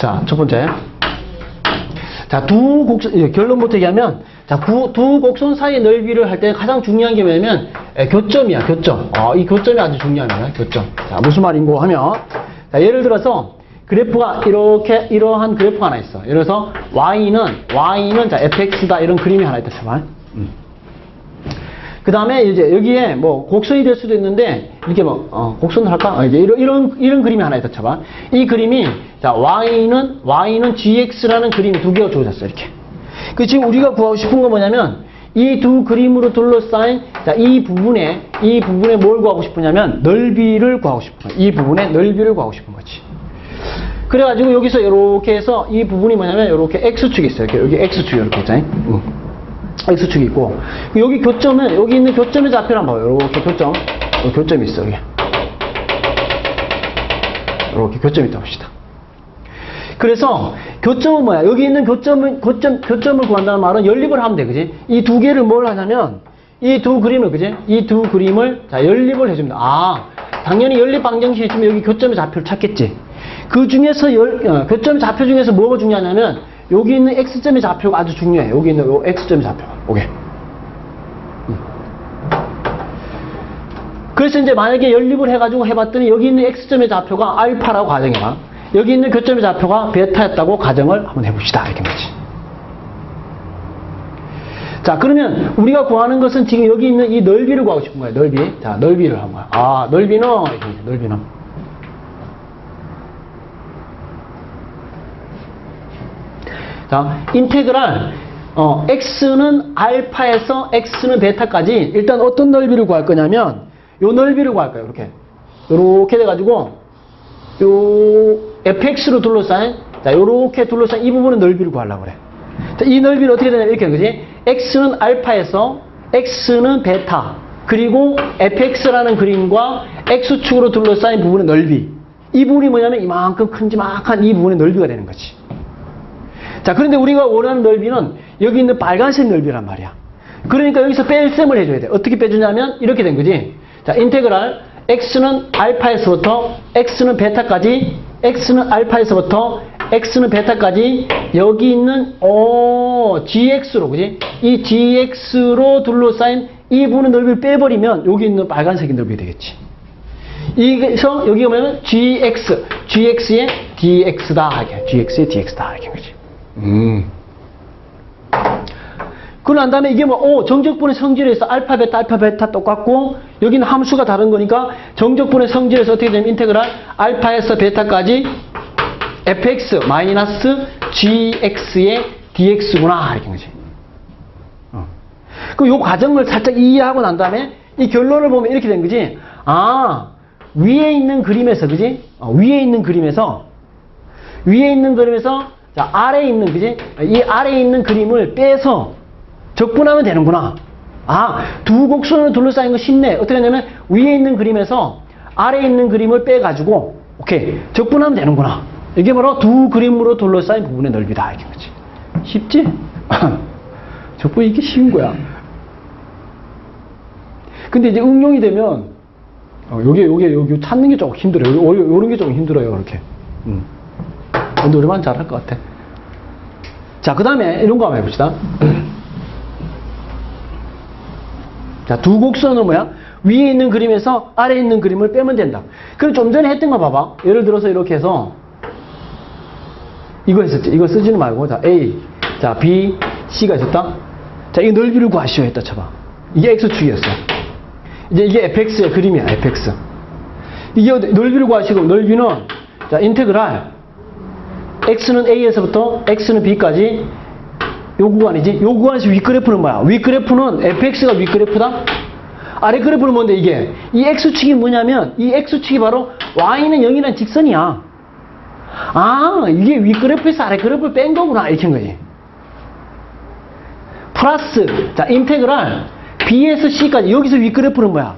자, 첫 번째. 자, 두 곡선, 예, 결론부터 얘기하면, 자, 구- 두 곡선 사이의 넓이를 할 때 가장 중요한 게 뭐냐면, 예, 교점이야, 교점. 어, 이 교점이 아주 중요합니다, 교점. 자, 무슨 말인고 하면, 자, 예를 들어서, 그래프가 이렇게, 이러한 그래프가 하나 있어. 예를 들어서, y는, y는, 자, fx다, 이런 그림이 하나 있다, 제발. 그 다음에 이제 여기에 뭐 곡선이 될 수도 있는데 이렇게 뭐 어, 곡선을 할까? 어, 이제 이런 이런 이런 그림이 하나 있다 쳐봐. 이 그림이 자 y는 y는 gx라는 그림이 두 개가 주어졌어 이렇게. 그 지금 우리가 구하고 싶은 건 뭐냐면 이 두 그림으로 둘러싸인 자 이 부분에 이 부분에 뭘 구하고 싶으냐면 넓이를 구하고 싶은 거야. 이 부분의 넓이를 구하고 싶은 거지. 그래가지고 여기서 이렇게 해서 이 부분이 뭐냐면 이렇게 x축이 있어요. 이렇게 여기 x축이 이렇게 있잖아요. 응. X축이 있고 여기 교점은 여기 있는 교점의 좌표를 한번 봐요. 이렇게 교점, 교점이 있어 여기. 이렇게 교점이 있다 봅시다. 그래서 교점은 뭐야? 여기 있는 교점은 교점 교점을 구한다는 말은 연립을 하면 돼, 그지? 이 두 개를 뭘 하냐면 이 두 그림을 그지? 이 두 그림을 자 연립을 해줍니다. 아, 당연히 연립 방정식이 있으면 여기 교점의 좌표를 찾겠지. 그 중에서 열, 어, 교점의 좌표 중에서 뭐가 중요하냐면 여기 있는 x점의 좌표가 아주 중요해. 여기 있는 요 x점의 좌표. 오케이. 음. 그래서 이제 만약에 연립을 해가지고 해봤더니 여기 있는 x점의 좌표가 알파라고 가정해봐. 여기 있는 교점의 좌표가 베타였다고 가정을 한번 해봅시다. 이렇게 말이지. 자, 그러면 우리가 구하는 것은 지금 여기 있는 이 넓이를 구하고 싶은 거예요. 넓이. 자, 넓이를 한 거야. 아, 넓이는, 넓이는. 자, 인테그랄 어, x는 알파에서 x는 베타까지 일단 어떤 넓이를 구할 거냐면 요 넓이를 구할 거예요. 이렇게. 요렇게 돼 가지고 요 fx로 둘러싸인 자, 요렇게 둘러싸인 이 부분은 넓이를 구하려고 그래. 자, 이 넓이를 어떻게 되냐면 이렇게 하는 거지. x는 알파에서 x는 베타 그리고 fx라는 그림과 x축으로 둘러싸인 부분의 넓이 이 부분이 뭐냐면 이만큼 큰지막한 이 부분의 넓이가 되는 거지. 자, 그런데 우리가 원하는 넓이는 여기 있는 빨간색 넓이란 말이야. 그러니까 여기서 뺄셈을 해줘야 돼. 어떻게 빼주냐면 이렇게 된 거지. 자, 인테그랄 x는 알파에서부터 x는 베타까지 x는 알파에서부터 x는 베타까지 여기 있는 어 gx로 그지? 이 gx로 둘러싸인 이 부분의 넓이를 빼버리면 여기 있는 빨간색이 넓이 되겠지. 이게서 여기가 뭐냐면 gx, gx의 dx다 이렇게 gx의 dx다 이렇게 거지. 음. 그난 다음에 이게 뭐, 오, 정적분의 성질에서 알파, 베타, 알파, 베타 똑같고, 여기는 함수가 다른 거니까, 정적분의 성질에서 어떻게 되면 인테그랄 알파에서 베타까지 fx 마이너스 gx의 dx구나. 이렇게 거지. 어. 그럼 요 과정을 살짝 이해하고 난 다음에, 이 결론을 보면 이렇게 된 거지. 아, 위에 있는 그림에서, 그지? 어, 위에 있는 그림에서, 위에 있는 그림에서 자, 아래에 있는, 그지? 이 아래에 있는 그림을 빼서 적분하면 되는구나. 아, 두 곡선을 둘러싸인 거 쉽네. 어떻게 하냐면, 위에 있는 그림에서 아래에 있는 그림을 빼가지고, 오케이. 적분하면 되는구나. 이게 바로 두 그림으로 둘러싸인 부분의 넓이다. 이게 거지. 쉽지? 적분 이게 쉬운 거야. 근데 이제 응용이 되면, 어, 요게, 요게, 요게 찾는 게 조금 힘들어요. 요, 요, 요런 게 조금 힘들어요. 이렇게. 음. 근데 우리만 잘할 것 같아. 자, 그 다음에 이런 거 한번 해봅시다. 자, 두 곡선은 뭐야? 위에 있는 그림에서 아래에 있는 그림을 빼면 된다. 그럼 좀 전에 했던 거 봐봐. 예를 들어서 이렇게 해서 이거 했었지. 이거 쓰지는 말고 자, A, 자, B, C가 있었다. 자, 이 넓이를 구하시오 했다 쳐봐. 이게 X축이었어. 이제 이게 fx의 그림이야, fx. 이게 넓이를 구하시고 넓이는 자, 인테그랄 x는 a에서부터 x는 b까지 요 구간이지. 요 구간에서 윗그래프는 뭐야? 윗그래프는 fx가 윗그래프다. 아래 그래프는 뭔데 이게? 이 x축이 뭐냐면 이 x축이 바로 y는 0이라는 직선이야. 아, 이게 윗그래프에서 아래 그래프를 뺀 거구나. 이렇게 한 거지. 플러스 자, 인테그랄 b에서 c까지 여기서 윗그래프는 뭐야?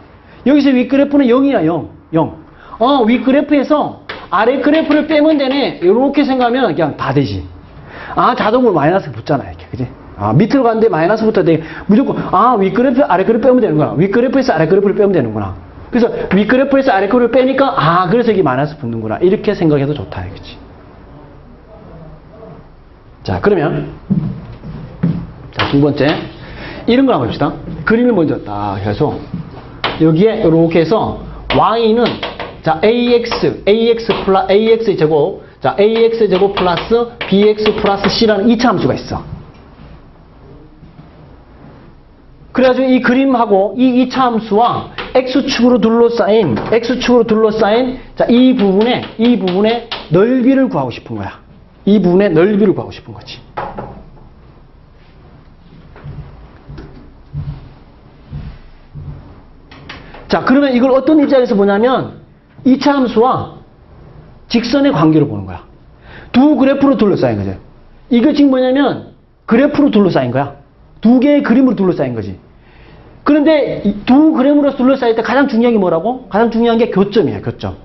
여기서 윗그래프는 0이야, 0. 0. 어, 윗그래프에서 아래 그래프를 빼면 되네. 이렇게 생각하면 그냥 다 되지. 아, 자동으로 마이너스 붙잖아, 이렇게. 그지? 아, 밑으로 가는데 마이너스 붙어야 돼. 무조건, 아, 윗그래프, 아래 그래프 빼면 되는구나. 윗그래프에서 아래 그래프를 빼면 되는구나. 그래서 윗그래프에서 아래 그래프를 빼니까, 아, 그래서 이게 마이너스 붙는구나. 이렇게 생각해도 좋다, 이거지. 자, 그러면 자, 두 번째 이런 걸 한번 봅시다. 그림을 먼저 딱 해서 여기에 이렇게 해서 y는 자 ax ax 플러 ax 제곱 자 ax 제곱 플러스 bx 플러스 c라는 이차 함수가 있어. 그래가지고 이 그림하고 이 이차 함수와 x축으로 둘러싸인 x축으로 둘러싸인 자 이 부분에 이 부분의 넓이를 구하고 싶은 거야. 이 부분의 넓이를 구하고 싶은 거지. 자, 그러면 이걸 어떤 입장에서 보냐면 2차 함수와 직선의 관계로 보는 거야. 두 그래프로 둘러싸인 거죠. 이거 지금 뭐냐면 그래프로 둘러싸인 거야. 두 개의 그림으로 둘러싸인 거지. 그런데 이두 그림으로 둘러싸일 때 가장 중요한 게 뭐라고? 가장 중요한 게 교점이야, 교점.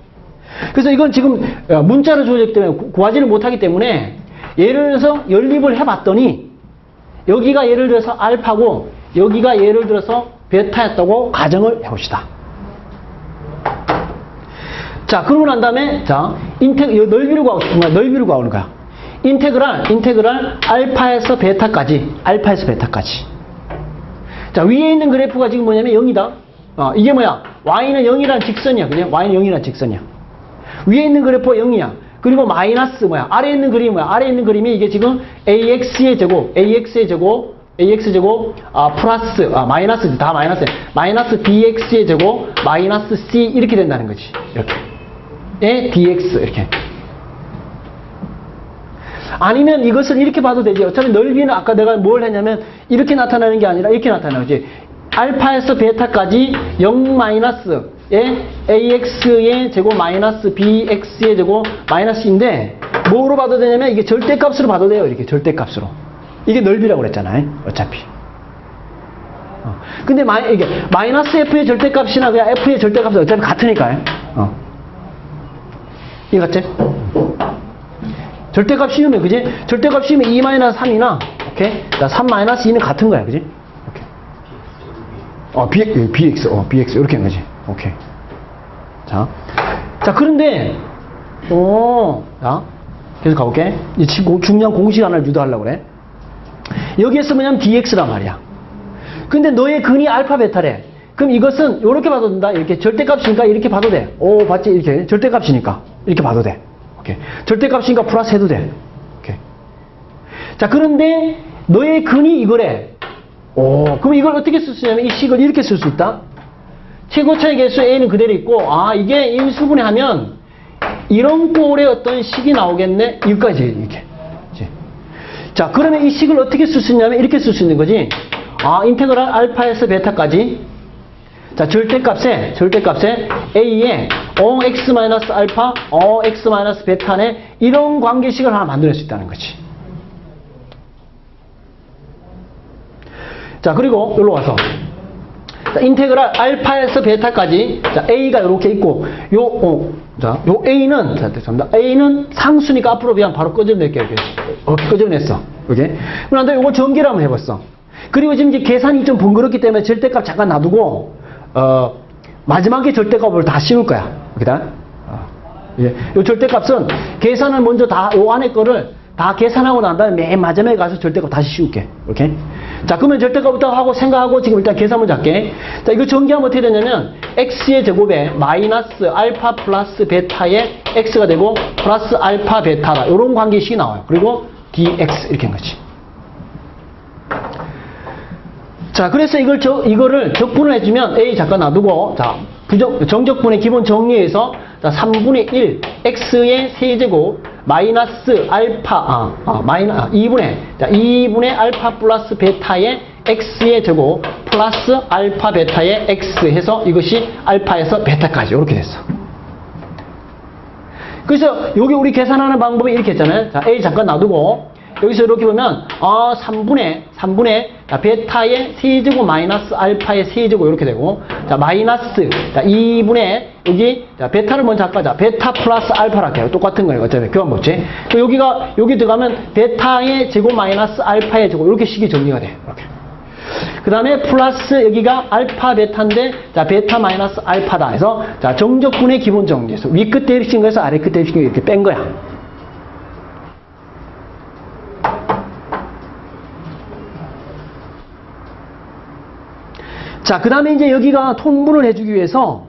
그래서 이건 지금 어, 문자로 주어졌기 때문에 구- 구하지를 못하기 때문에 예를 들어서 연립을 해봤더니 여기가 예를 들어서 알파고 여기가 예를 들어서 베타였다고 가정을 해봅시다. 자, 그러고 난 다음에 자, 인테 이 넓이를 구하고 싶은 거야. 넓이를 구하는 거야. 인테그랄 인테그랄 알파에서 베타까지 알파에서 베타까지. 자, 위에 있는 그래프가 지금 뭐냐면 0이다. 어, 이게 뭐야? y는 0이란 직선이야. 그냥 y는 0이란 직선이야. 위에 있는 그래프가 0이야. 그리고 마이너스 뭐야? 아래에 있는 그림이 뭐야? 아래에 있는 그림이 이게 지금 ax의 제곱, ax의 제곱, ax 제곱, 아, 플러스, 아, 마이너스, 다 마이너스, 마이너스 bx의 제곱, 마이너스 c 이렇게 된다는 거지. 이렇게. 에 dx 이렇게. 아니면 이것을 이렇게 봐도 되지. 어차피 넓이는 아까 내가 뭘 했냐면 이렇게 나타나는 게 아니라 이렇게 나타나지. 알파에서 베타까지 0 마이너스 에 ax의 제곱 마이너스 bx의 제곱 마이너스인데 뭐로 봐도 되냐면 이게 절대값으로 봐도 돼요. 이렇게 절대값으로. 이게 넓이라고 그랬잖아요. 어차피. 어. 근데 마이, 이게 마이너스 f의 절대값이나 그냥 f의 절대값은 어차피 같으니까요. 어. 이거 같지? 절대값 씌우면 그지? 절대값 씌우면 2-3이나 오케이? 자, 3-2는 같은 거야. 그지? 오케이. 어, B, 예, BX, 어, BX 이렇게 하는 거지. 오케이. 자. 자, 그런데 어, 자. 계속 가볼게. 이 친구 중요한 공식 하나를 유도하려고 그래. 여기에서 뭐냐면 dx란 말이야. 근데 너의 근이 알파 베타래. 그럼 이것은 이렇게 봐도 된다. 이렇게 절대값이니까 이렇게 봐도 돼. 오, 봤지? 이렇게 절대값이니까 이렇게 봐도 돼. 오케이. 절대값이니까 플러스 해도 돼. 자, 그런데 너의 근이 이거래. 오, 그럼 이걸 어떻게 쓸 수 있냐면 이 식을 이렇게 쓸 수 있다. 최고차의 개수 a는 그대로 있고 아 이게 인수분해 하면 이런 꼴의 어떤 식이 나오겠네. 여기까지 이렇게. 자, 그러면 이 식을 어떻게 쓸 수 있냐면 이렇게 쓸 수 있는 거지. 아, 인테그랄 알파에서 베타까지. 자, 절대값에, 절대값에 a에 어 x 마이너스 알파, 어 x 마이너스 베타네 이런 관계식을 하나 만들 수 있다는 거지. 자, 그리고 여기로 와서 자, 인테그랄 알파에서 베타까지 자, a가 이렇게 있고 요 어, 자, 요 a는 자, 죄송합니다. a는 상수니까 앞으로 그냥 바로 끄집낼게요. 이렇게. 이렇게 끄집냈어. 이게. 그런데 요거 전개를 한번 해봤어. 그리고 지금 이제 계산이 좀 번거롭기 때문에 절대값 잠깐 놔두고 어, 마지막에 절대값을 다 씌울 거야. 여기다. 어, 예. 요 절대값은 계산을 먼저 다 요 안에 거를 다 계산하고 난 다음에 맨 마지막에 가서 절대값 다시 씌울게. 이렇게. 자, 그러면 절대값부터 하고 생각하고 지금 일단 계산 먼저 할게. 자, 이거 전개하면 어떻게 되냐면 x의 제곱에 마이너스 알파 플러스 베타의 x가 되고 플러스 알파 베타다. 이런 관계식이 나와요. 그리고 dx 이렇게 한 거지. 자, 그래서 이걸 저, 이거를 적분을 해주면 A 잠깐 놔두고, 자, 부정, 정적분의 기본 정리에서, 자, 3분의 1, X의 세제곱, 마이너스 알파, 아, 아 마이너, 아, 2분의, 자, 2분의 알파 플러스 베타의 X의 제곱, 플러스 알파 베타의 X 해서 이것이 알파에서 베타까지, 이렇게 됐어. 그래서 여기 우리 계산하는 방법이 이렇게 했잖아요. 자, A 잠깐 놔두고 여기서 이렇게 보면 어 3분의 3분의 자, 베타의 세제곱 마이너스 알파의 세제곱 이렇게 되고 자 마이너스 자 2분의 여기 자 베타를 먼저 할까? 자 베타 플러스 알파라 할게요. 똑같은 거예요. 어차피 교환 법칙. 그 여기가 여기 들어가면 베타의 제곱 마이너스 알파의 제곱 이렇게 식이 정리가 돼. 이렇게. 그 다음에 플러스 여기가 알파 베타인데 자 베타 마이너스 알파다 해서 자 정적분의 기본 정리에서 위 끝에 일신 거에서 아래 끝에 일신 거 이렇게 뺀 거야 자, 그 다음에 이제 여기가 통분을 해주기 위해서,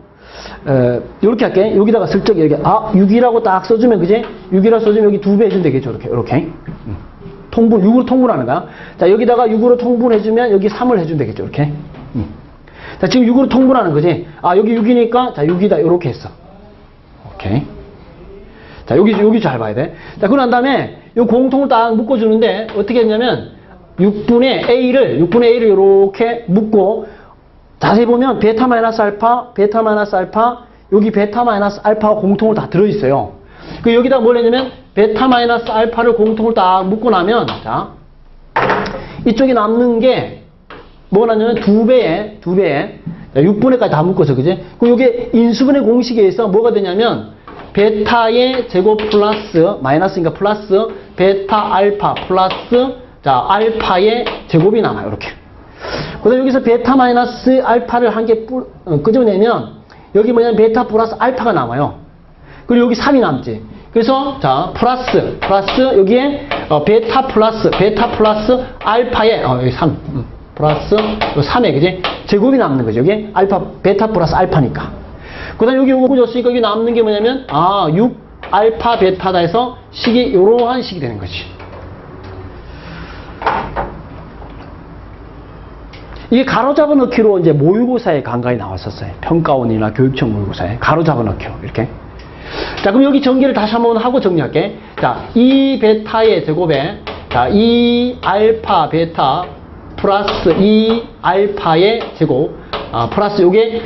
어, 요렇게 할게. 여기다가 슬쩍 여기, 아, 6이라고 딱 써주면, 그지? 6이라고 써주면 여기 두 배 해주면 되겠죠. 이렇게, 이렇게. 음. 통분, 6으로 통분하는 거야. 자, 여기다가 6으로 통분해주면 여기 3을 해주면 되겠죠. 이렇게. 음. 자, 지금 6으로 통분하는 거지. 아, 여기 6이니까, 자, 6이다. 이렇게 했어. 오케이. 자, 여기, 여기 잘 봐야 돼. 자, 그런 다음에, 요 공통을 딱 묶어주는데, 어떻게 했냐면, 6분의 A를, 6분의 A를 이렇게 묶고, 자세히 보면, 베타 마이너스 알파, 베타 마이너스 알파, 여기 베타 마이너스 알파가 공통을 다 들어있어요. 그 여기다 뭘 했냐면, 베타 마이너스 알파를 공통을 딱 묶고 나면, 자, 이쪽에 남는 게, 뭐가 나냐면 두 배에, 두 배에, 6분의까지 다 묶어서, 그지? 그럼 이게 인수분해 공식에 의해서 뭐가 되냐면, 베타의 제곱 플러스, 마이너스니까 플러스, 베타 알파 플러스, 자, 알파의 제곱이 남아요, 이렇게. 그 다음에 여기서 베타 마이너스 알파를 한개 어, 끄집어내면, 여기 뭐냐면 베타 플러스 알파가 남아요. 그리고 여기 3이 남지. 그래서 자 플러스 플러스 여기에 어, 베타 플러스 베타 플러스 알파의 어, 여기 3 음, 플러스 3에 그지 제곱이 남는 거죠. 여기 알파 베타 플러스 알파니까. 그다음 여기 요거 줬으니까 여기 남는 게 뭐냐면 아 6 알파 베타다 해서 식이 이러한 식이 되는 거지. 이게 가로잡아 넣기로 이제 모의고사에 간간히 나왔었어요. 평가원이나 교육청 모의고사에 가로잡아 넣기로 이렇게. 자, 그럼 여기 전개를 다시 한번 하고 정리할게. 자, 이 베타의 제곱에 자, 이 알파 베타 플러스 이 알파의 제곱 아, 플러스 요게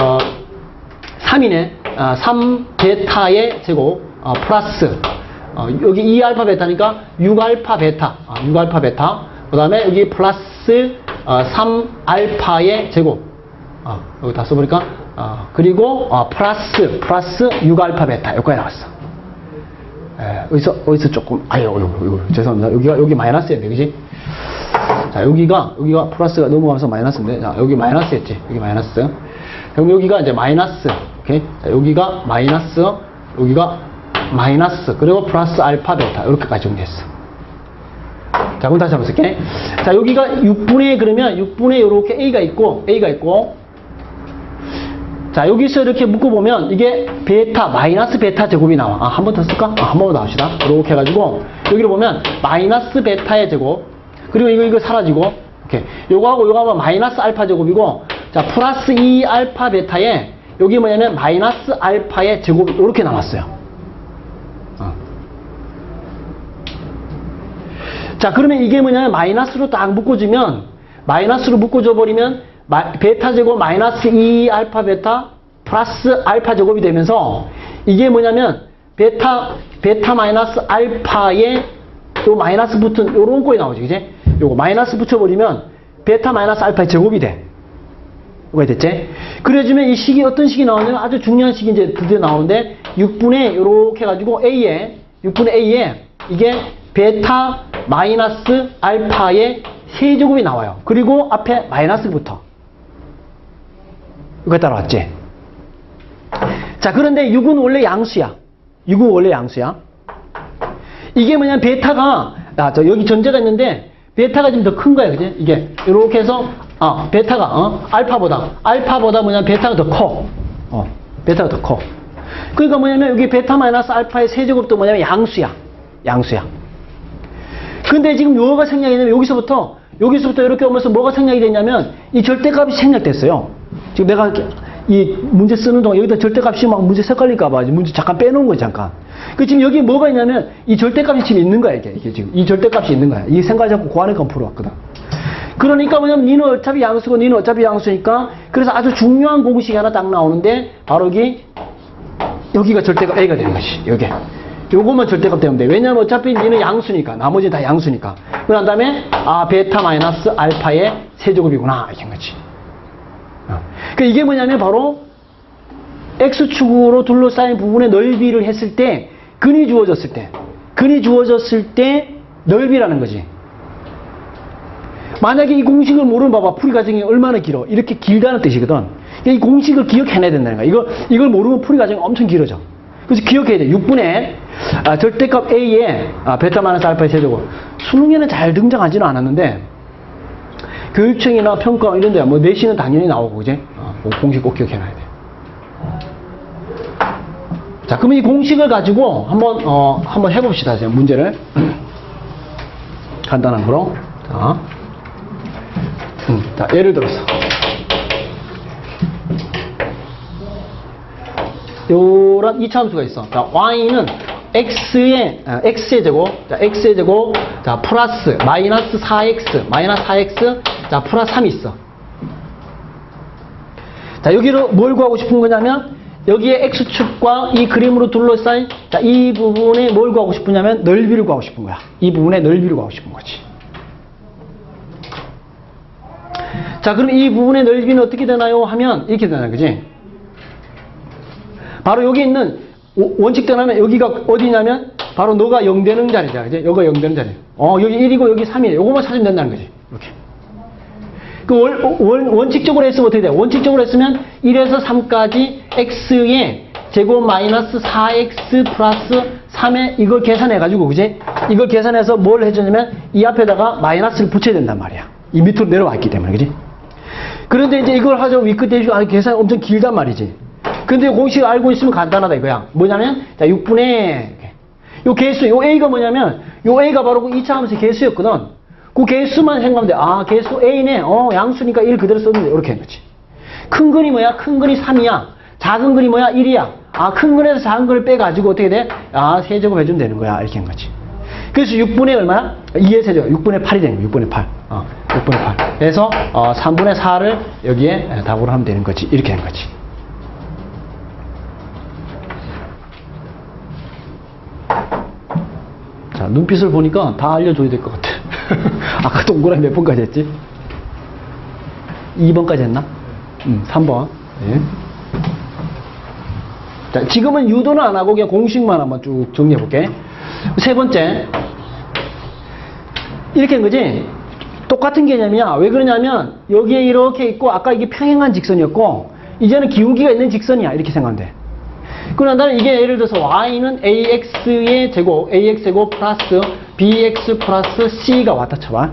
어 3이네. 아, 3 베타의 제곱 어, 플러스 어, 여기 2 알파 베타니까 6 알파 베타. 아, 6 알파 베타. 그 다음에 여기 플러스 어, 3 알파의 제곱. 아, 여기 다 써보니까, 아, 그리고, 아, 플러스, 플러스 6알파 베타. 여기까지 나왔어. 에, 어디서, 어디서 조금, 아유, 이거, 죄송합니다. 여기가, 여기 마이너스였네, 그지? 자, 여기가, 여기가 플러스가 넘어가면서 마이너스인데, 자, 여기 마이너스였지. 여기 마이너스. 그럼 여기가 이제 마이너스. 오케이? 자, 여기가 마이너스, 여기가 마이너스, 그리고 플러스 알파 베타. 이렇게까지 정리했어. 자, 그럼 다시 한번 쓸게. 자, 여기가 6분의 그러면 6분의 이렇게 A가 있고, A가 있고, 자, 여기서 이렇게 묶어보면 이게 베타, 마이너스 베타 제곱이 나와. 아, 한 번 더 쓸까? 아, 한 번 더 합시다. 이렇게 해가지고, 여기를 보면 마이너스 베타의 제곱, 그리고 이거, 이거 사라지고, 이렇게. 요거하고 요거하고 마이너스 알파 제곱이고, 자, 플러스 2 알파 베타에, 여기 뭐냐면 마이너스 알파의 제곱이 이렇게 남았어요. 어. 자, 그러면 이게 뭐냐면 마이너스로 딱 묶어주면, 마이너스로 묶어줘 버리면, 마- 베타 제곱 마이너스 2 알파 베타 플러스 알파 제곱이 되면서, 이게 뭐냐면, 베타, 베타 마이너스 알파에 요 마이너스 붙은 요런 거에 나오지, 그지? 요거 마이너스 붙여버리면, 베타 마이너스 알파의 제곱이 돼. 이거 됐지? 그래주면 이 식이 어떤 식이 나오냐면 아주 중요한 식이 이제 드디어 나오는데 6분의 요렇게 해가지고 A에 6분의 A에 이게 베타 마이너스 알파의 세제곱이 나와요. 그리고 앞에 마이너스부터 이거 따라왔지? 자 그런데 6은 원래 양수야. 6은 원래 양수야. 이게 뭐냐면 베타가 아, 저 여기 전제가 있는데 베타가 좀 더 큰 거야, 그지? 이게 이렇게 해서 아 베타가 어? 알파보다 알파보다 뭐냐면 베타가 더 커. 어, 베타가 더 커. 그러니까 뭐냐면 여기 베타 마이너스 알파의 세제곱도 뭐냐면 양수야, 양수야. 근데 지금 요가 생략이 되면 여기서부터 여기서부터 이렇게 오면서 뭐가 생략이 됐냐면 이 절대값이 생략됐어요. 지금 내가 이 문제 쓰는 동안 여기다 절대값이 막 문제 헷갈릴까봐 문제 잠깐 빼놓은 거야 잠깐. 그 지금 여기 뭐가 있냐면 이 절대값이 지금 있는 거야 이게, 이게 지금 이 절대값이 있는 거야. 이 생각 잡고 고안해가 풀어왔거든. 그러니까 뭐냐면 니는 어차피 양수고 니는 어차피 양수니까 그래서 아주 중요한 공식이 하나 딱 나오는데 바로 여기 여기가 절대값 A가 되는 것이 여기 요것만 절대값 되면 돼. 왜냐면 어차피 니는 양수니까. 나머지는 다 양수니까. 그런 다음에 아 베타 마이너스 알파의 세제곱이구나. 이렇게 한 거지. 어. 그 이게 뭐냐면 바로 x축으로 둘러싸인 부분의 넓이를 했을 때 근이 주어졌을 때 근이 주어졌을 때 넓이라는 거지. 만약에 이 공식을 모르면 봐봐. 풀이 과정이 얼마나 길어. 이렇게 길다는 뜻이거든. 이 공식을 기억해내야 된다는 거야. 이거, 이걸 모르면 풀이 과정이 엄청 길어져 그래서 기억해야 돼 6분의 아, 절대값 A에 아, 베타 마이너스 알파의 세제곱 수능에는 잘 등장하지는 않았는데 교육청이나 평가 이런 데, 뭐, 내신은 당연히 나오고, 그지? 어, 그 공식 꼭 기억해놔야 돼. 자, 그럼 이 공식을 가지고 한번, 어, 한번 해봅시다. 이제 문제를. 간단한 거로. 자, 음, 자, 예를 들어서. 요런 이차함수가 있어. 자, y는 x의 아, x의 제곱, 자, x의 제곱, 자, 플러스 마이너스 4x, 마이너스 4x, 자, 플러스 3이 있어. 자, 여기로 뭘 구하고 싶은 거냐면 여기에 x축과 이 그림으로 둘러싸인 자, 이 부분에 뭘 구하고 싶으냐면 넓이를 구하고 싶은 거야. 이 부분의 넓이를 구하고 싶은 거지. 자, 그럼 이 부분의 넓이는 어떻게 되나요? 하면 이렇게 되나, 그지? 바로 여기 있는 오- 원칙대로 하면 여기가 어디냐면 바로 너가 0 되는 자리잖아. 그지? 여기가 0 되는 자리. 어, 여기 1이고 여기 3이에요. 요거만 찾으면 된다는 거지. 이렇게. 그 원, 원, 원칙적으로 했으면 어떻게 돼? 원칙적으로 했으면 1에서 3까지 x의 제곱 마이너스 4x 플러스 3에 이걸 계산해가지고, 그지? 이걸 계산해서 뭘 해주냐면 이 앞에다가 마이너스를 붙여야 된단 말이야. 이 밑으로 내려와 있기 때문에, 그지? 그런데 이제 이걸 하자고 위끝 대주 아 계산 엄청 길단 말이지. 근데 공식 알고 있으면 간단하다 이거야. 뭐냐면 자 6분의 요 개수 요 a가 뭐냐면 요 a가 바로 그 2차 함수의 개수였거든. 그 개수만 생각하면 돼. 아 개수 a네. 어 양수니까 1 그대로 썼는데 이렇게 하는 거지. 큰 근이 뭐야? 큰 근이 3이야. 작은 근이 뭐야? 1이야. 아 큰 근에서 작은 근을 빼가지고 어떻게 돼? 아 세제곱 해주면 되는 거야. 이렇게 한 거지. 그래서 6분의 얼마야? 2의 세제곱. 6분의 8이 되는 거야. 6분의 8. 어, 6분의 8. 그래서 어, 3분의 4를 여기에 답으로 하면 되는 거지. 이렇게 하는 거지. 자, 눈빛을 보니까 다 알려줘야 될 것 같아. 아까 동그라미 몇 번까지 했지? 2번까지 했나? 음, 3번. 예. 자, 지금은 유도는 안 하고 그냥 공식만 한번 쭉 정리해 볼게. 세 번째. 이렇게 한 거지? 똑같은 개념이야. 왜 그러냐면, 여기에 이렇게 있고, 아까 이게 평행한 직선이었고, 이제는 기울기가 있는 직선이야. 이렇게 생각하면 돼. 그러나 나는 이게 예를 들어서 y는 ax의 제곱, ax 제곱 플러스 bx 플러스 c가 왔다 쳐봐.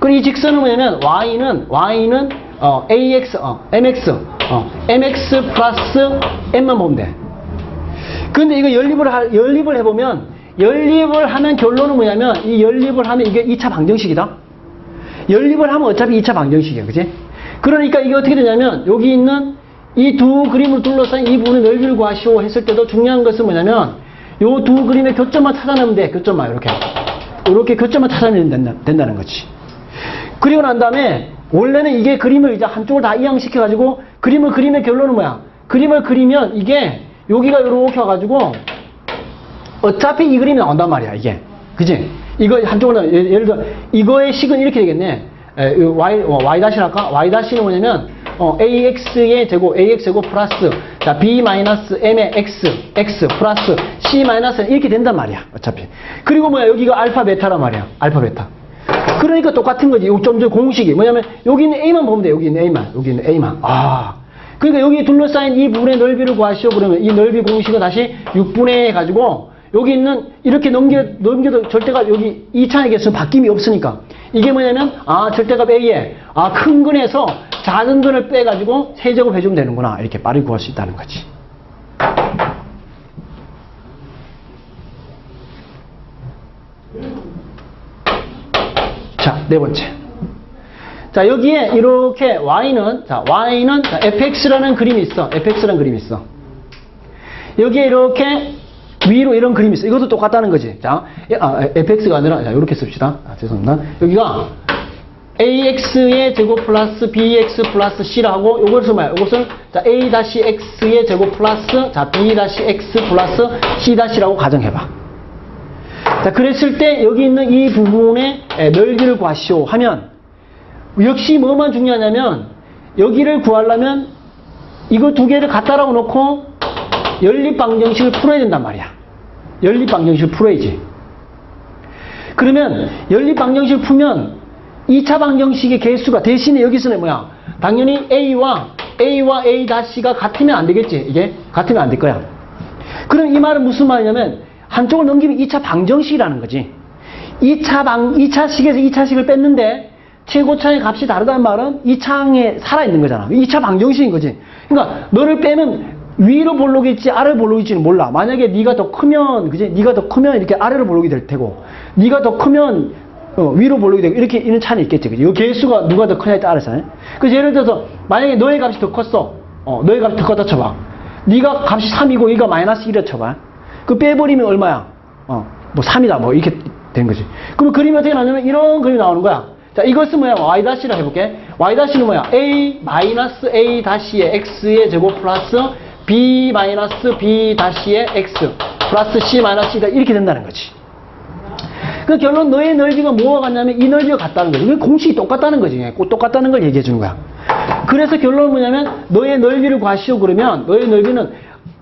그럼 이 직선은 뭐냐면 y는 y는 어, ax, 어, mx, 어, mx 플러스 m만 보면 돼. 근데 이거 연립을 하, 연립을 해보면 연립을 하면 결론은 뭐냐면 이 연립을 하면 이게 2차 방정식이다. 연립을 하면 어차피 2차 방정식이야, 그지? 그러니까 이게 어떻게 되냐면 여기 있는 이 두 그림을 둘러싼 이 부분의 넓이를 구하시오 했을 때도 중요한 것은 뭐냐면 요두 그림의 교점만 찾아내면 돼, 교점만 이렇게 이렇게 교점만 찾아내면 된다, 된다는 거지. 그리고 난 다음에 원래는 이게 그림을 이제 한쪽을 다 이양시켜 가지고 그림을 그림의 결론은 뭐야? 그림을 그리면 이게 여기가 이렇게 와가지고 어차피 이 그림이 나온단 말이야, 이게. 그지? 이거 한쪽으로, 예- 예를 들어, 이거의 식은 이렇게 되겠네. 에, 이 y, 어, y 다시 할까? y 다시는 뭐냐면, 어, ax의 제곱, ax 제곱 플러스, 자, b 마이너스 m의 x, x 플러스 c 마이너스 이렇게 된단 말이야, 어차피. 그리고 뭐야, 여기가 알파, 베타란 말이야. 알파, 베타. 그러니까 똑같은 거지. 요점 전 공식이. 뭐냐면, 여기 있는 a만 보면 돼, 여기 있는 a만. 여기 있는 a만. 아. 그러니까 여기 둘러싸인 이 부분의 넓이를 구하시오. 그러면 이 넓이 공식은 다시 6분의 해가지고 여기 있는 이렇게 넘겨 넘겨도 절대가 여기 2차의 개수 바뀜이 없으니까 이게 뭐냐면 아 절대값 a에 아 큰 근에서 작은 근을 빼가지고 세제곱 해주면 되는구나 이렇게 빠르게 구할 수 있다는 거지. 자, 네 번째. 자, 여기에 이렇게 y는, 자, y는 자, fx라는 그림이 있어. fx라는 그림이 있어. 여기에 이렇게 위로 이런 그림이 있어. 이것도 똑같다는 거지. 자, 예, 아, fx가 아니라, 자, 이렇게 씁시다. 아, 죄송합니다. 여기가 ax의 제곱 플러스 bx 플러스 c라고 요것을 뭐야? 요것을 자, a-x의 제곱 플러스 자, b-x 플러스 c-라고 가정해봐. 자, 그랬을 때 여기 있는 이 부분의 에, 넓이를 구하시오 하면 역시 뭐만 중요하냐면 여기를 구하려면 이거 두 개를 갖다라고 놓고 연립 방정식을 풀어야 된단 말이야. 연립 방정식을 풀어야지. 그러면 연립 방정식을 풀면 2차 방정식의 개수가 대신에 여기서는 뭐야? 당연히 A와 A와 A-가 같으면 안 되겠지. 이게 같으면 안 될 거야. 그럼 이 말은 무슨 말이냐면 한쪽을 넘기면 2차 방정식이라는 거지. 2차 방 2차식에서 2차식을 뺐는데 최고차의 값이 다르다는 말은 이 창에 살아있는 거잖아. 2차 방정식인 거지. 그러니까 너를 빼면 위로 볼록일지 아래로 볼록일지는 몰라. 만약에 네가 더 크면 그지? 네가 더 크면 이렇게 아래로 볼록이 될 테고 네가 더 크면 어, 위로 볼록이 되고 이렇게 있는 차는 있겠지. 그지? 이 개수가 누가 더 크냐에 따라서. 예? 그래서 예를 들어서 만약에 너의 값이 더 컸어. 어, 너의 값이 더 컸다 쳐봐. 네가 값이 3이고 얘가 마이너스 1이라 쳐봐. 그 빼버리면 얼마야? 어, 뭐 3이다. 뭐 이렇게 된 거지. 그러면 그림이 어떻게 나오냐면 이런 그림이 나오는 거야. 자, 이것은 뭐야? y 다시라 해볼게. y 다시는 뭐야? a 마이너스 a 다시의 x의 제곱 플러스 b 마이너스 b 다시의 x 플러스 c 마이너스 c다 이렇게 된다는 거지. 그 결론 너의 넓이가 뭐와 같냐면 이 넓이가 같다는 거지. 그 공식이 똑같다는 거지. 꼭 똑같다는 걸 얘기해 주는 거야. 그래서 결론은 뭐냐면 너의 넓이를 구하시오 그러면 너의 넓이는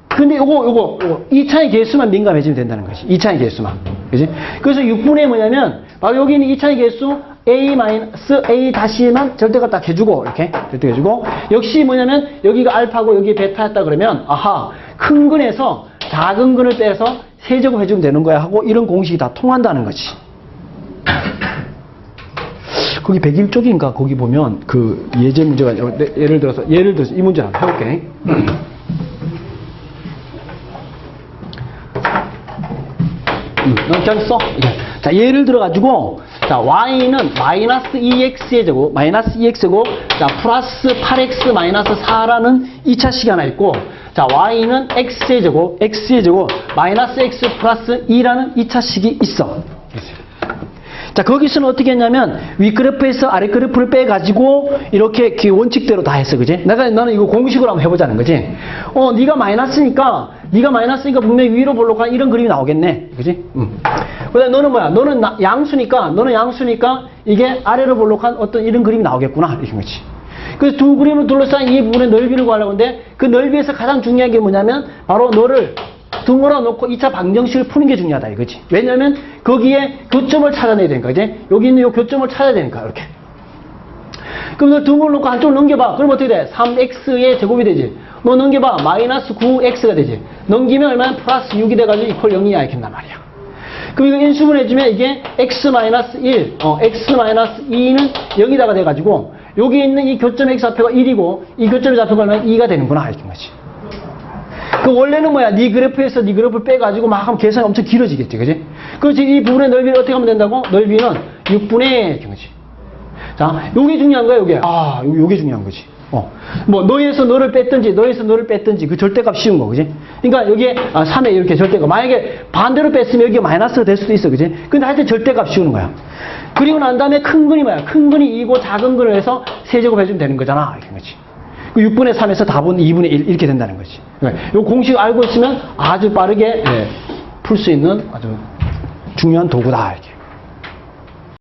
근데 요거 요거 요거 2차의 개수만 민감해지면 된다는 거지. 2차의 개수만. 그지? 그래서 6분의 뭐냐면 바로 여기 있는 2차의 개수 a 마이너스 a 다시만 절대가 딱 해주고 이렇게 절대 해주고 역시 뭐냐면 여기가 알파고 여기 베타였다 그러면 아하 큰 근에서 작은 근을 빼서 세제곱 해주면 되는 거야 하고 이런 공식이 다 통한다는 거지. 거기 101쪽인가 거기 보면 그 예제 문제가 어, 네, 예를 들어서 예를 들어서 이 문제 한번 해볼게. 음, 어, 그냥 써. 자, 예를 들어가지고, 자, y는 마이너스 2x의 제곱, 마이너스 2x고, 자, 플러스 8x 마이너스 4라는 2차 식이 하나 있고, 자, y는 x의 제곱, x의 제곱, 마이너스 x 플러스 2라는 2차식이 있어. 자, 거기서는 어떻게 했냐면, 윗그래프에서 아랫그래프를 빼가지고, 이렇게 그 원칙대로 다 했어, 그지? 내가, 나는 이거 공식으로 한번 해보자는 거지. 어, 네가 마이너스니까, 네가 마이너스니까 분명히 위로 볼록한 이런 그림이 나오겠네. 그지? 음. 그 다음에 너는 뭐야? 너는 나- 양수니까, 너는 양수니까, 이게 아래로 볼록한 어떤 이런 그림이 나오겠구나. 이런 거지. 그래서 두 그림을 둘러싼 이 부분의 넓이를 구하려고 하는데, 그 넓이에서 가장 중요한 게 뭐냐면, 바로 너를 둥그러 놓고 2차 방정식을 푸는 게 중요하다 이거지. 왜냐면 거기에 교점을 찾아내야 되니까, 그지? 여기 있는 이 교점을 찾아야 되니까, 이렇게. 그럼 너 둥그러 놓고 한쪽으로 넘겨봐. 그럼 어떻게 돼? 3x의 제곱이 되지. 너 넘겨봐. 마이너스 9x가 되지. 넘기면 얼마나 플러스 6이 돼가지고 이퀄 0이야. 이렇게 된단 말이야. 이거 인수분해주면 이게 x 마이너스 1, 어, x 마이너스 2는 0이다가 돼가지고 여기 있는 이 교점 x 좌표가 1이고 이 교점의 좌표가 얼마나 2가 되는구나. 이렇게 거지. 그 원래는 뭐야? 네 그래프에서 네 그래프를 빼가지고 막 하면 계산이 엄청 길어지겠지, 그지? 그렇지. 이 부분의 넓이를 어떻게 하면 된다고? 넓이는 6분의 이렇게 거지. 자, 요게 중요한 거야, 요게. 아, 요, 요게 중요한 거지. 어. 뭐, 너에서 너를 뺐든지, 너에서 너를 뺐든지, 그 절대값 씌운 거, 그지? 그러니까 여기에, 아, 3에 이렇게 절대값. 만약에 반대로 뺐으면 여기가 마이너스가 될 수도 있어, 그지? 근데 하여튼 절대값 씌우는 거야. 그리고 난 다음에 큰 근이 뭐야? 큰 근이 2고 작은 근을 해서 세제곱 해주면 되는 거잖아. 이렇게 거지. 그 6분의 3에서 답은 2분의 1 이렇게 된다는 거지. 그러니까 요 공식 알고 있으면 아주 빠르게 예, 풀수 있는 아주 중요한 도구다. 이렇게.